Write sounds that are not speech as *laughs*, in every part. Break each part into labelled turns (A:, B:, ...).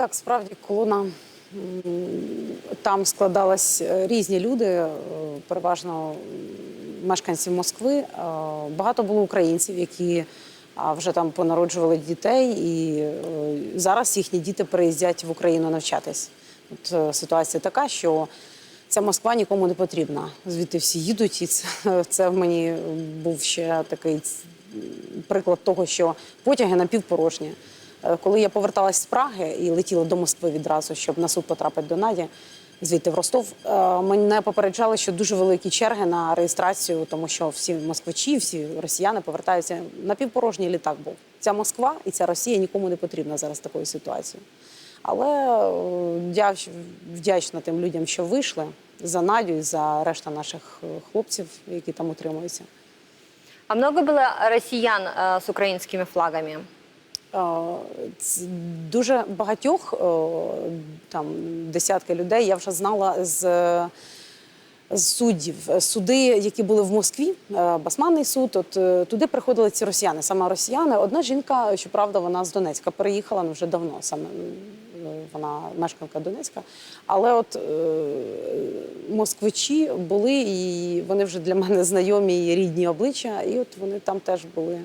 A: Так, справді колона там складались е, різні люди, е, переважно мешканці Москви. Е, Багато було українців, які вже там понароджували дітей, і зараз їхні діти приїздять в Україну навчатись. От ситуація така, що ця Москва нікому не потрібна. Звідти всі їдуть, і це, *laughs* це в мені був ще такий приклад того, що потяги напівпорожні. Е, Коли я поверталась з Праги і летіла до Москви відразу, щоб на суд потрапити до Наді, звідти в Ростов, е, мене попереджали, що дуже великі черги на реєстрацію, тому що всі москвичі, всі росіяни повертаються. Напівпорожній літак був. Ця Москва і ця Росія нікому не потрібна зараз такою ситуацією. Але е, вдячна тим людям, що вийшли за Надю і за решта наших хлопців, які там утримуються.
B: А много было россиян э, с украинскими флагами?
A: Дуже багатьох, там десятки людей, я вже знала з, з суддів. Суди, які були в Москві, е, Басманний суд, от е, туди приходили ці росіяни, саме росіяни. Одна жінка, щоправда, вона з Донецька переїхала ну, вже давно, саме вона мешканка Донецька. Але от е, москвичі були, і вони вже для мене знайомі і рідні обличчя, і от вони там теж були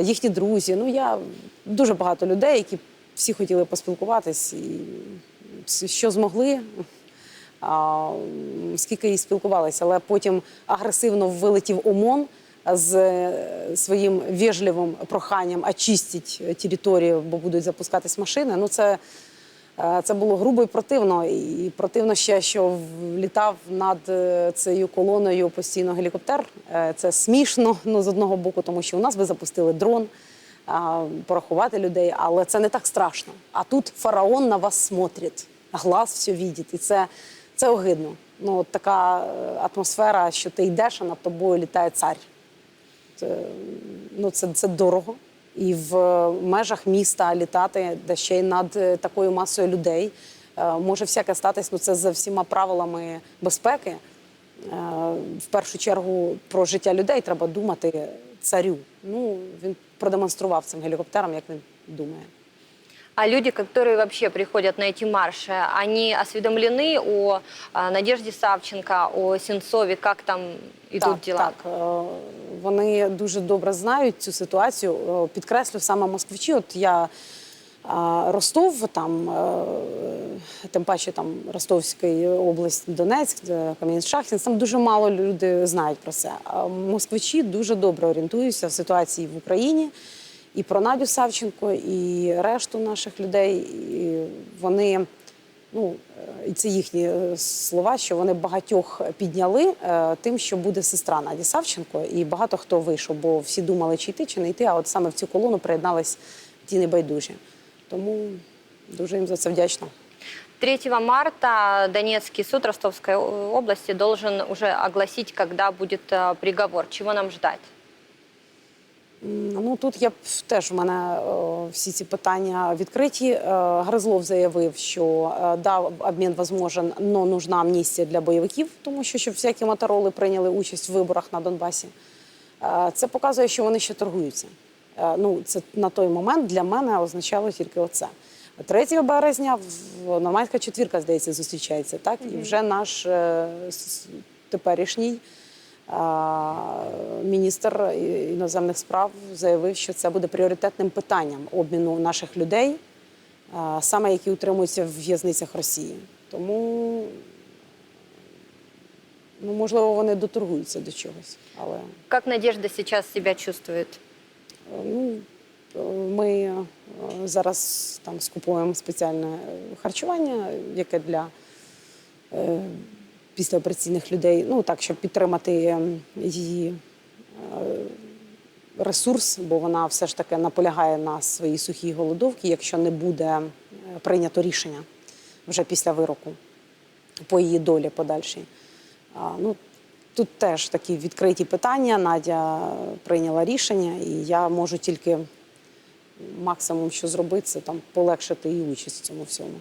A: їхні друзі. Ну я дуже багато людей, які всі хотіли поспілкуватись, і що змогли. А, скільки і спілкувалися, але потім агресивно вилетів ОМОН з е, своїм вежливим проханням очистити територію, бо будуть запускатись машини. Ну це, е, це було грубо і противно. І противно ще, що літав над е, цією колоною постійно гелікоптер. Е, Це смішно ну, з одного боку, тому що у нас би запустили дрон. Порахувати людей, але це не так страшно. А тут фараон на вас смотрить, глаз все видить. І це, це огидно. Ну, от така е, атмосфера, що ти йдеш, а над тобою літає цар. Це, ну, це, це дорого І в межах міста літати, де ще й над е, такою масою людей. Е, Може всяке статись, ну це за всіма правилами безпеки. Е, В першу чергу про життя людей треба думати царю. Ну, він продемонстрував цим гелікоптером, як він думає.
B: А люди, которые вообще приходят на эти марши, они осведомлены о э, Надежде Савченко, о Сенцове, как там идут
A: так,
B: дела?
A: Так, е, вони дуже добре знають цю ситуацію. Підкреслю саме москвичі. От я Ростов, там е, тим паче там Ростовська область, Донецьк, Кам'янець-Шахтинськ, там дуже мало люди знають про це. Москвичі дуже добре орієнтуються в ситуації в Україні. І про Надю Савченко, і решту наших людей. І вони ну, і це їхні е, слова, що вони багатьох підняли е, тим, що буде сестра Наді Савченко, і багато хто вийшов, бо всі думали, чи йти, чи не йти. А от саме в цю колону приєднались ті небайдужі. Тому дуже їм за це вдячна.
B: 3 марта Донецкий суд Ростовской области должен уже огласить, когда будет э, приговор. Чего нам ждать?
A: Ну тут я б теж в мене е, всі ці питання відкриті. Е, Гризлов заявив, що е, да, обмін возможен, но нужна амністія для бойовиків, тому що щоб всякі мотороли прийняли участь в виборах на Донбасі. Це показує, що вони ще торгуються. Ну, це на той момент для мене означало тільки оце. 3 березня Нормандська четвірка, здається, зустрічається, так? І вже наш теперішній міністр іноземних справ заявив, що це буде пріоритетним питанням обміну наших людей, саме які утримуються в в'язницях Росії. Тому, ну, можливо, вони доторгуються до чогось. Але
B: Как Надежда сейчас себя чувствует?
A: е, ну, ми е, зараз там скуповуємо спеціальне е, харчування, яке для е, післяопераційних людей, ну так, щоб підтримати е, її е, ресурс, бо вона все ж таки наполягає на своїй сухій голодовці, якщо не буде е, прийнято рішення вже після вироку по її долі подальшій. Ну, тут теж такі відкриті питання. Надя прийняла рішення, і я можу тільки максимум, що зробити, це там полегшити її участь в цьому всьому.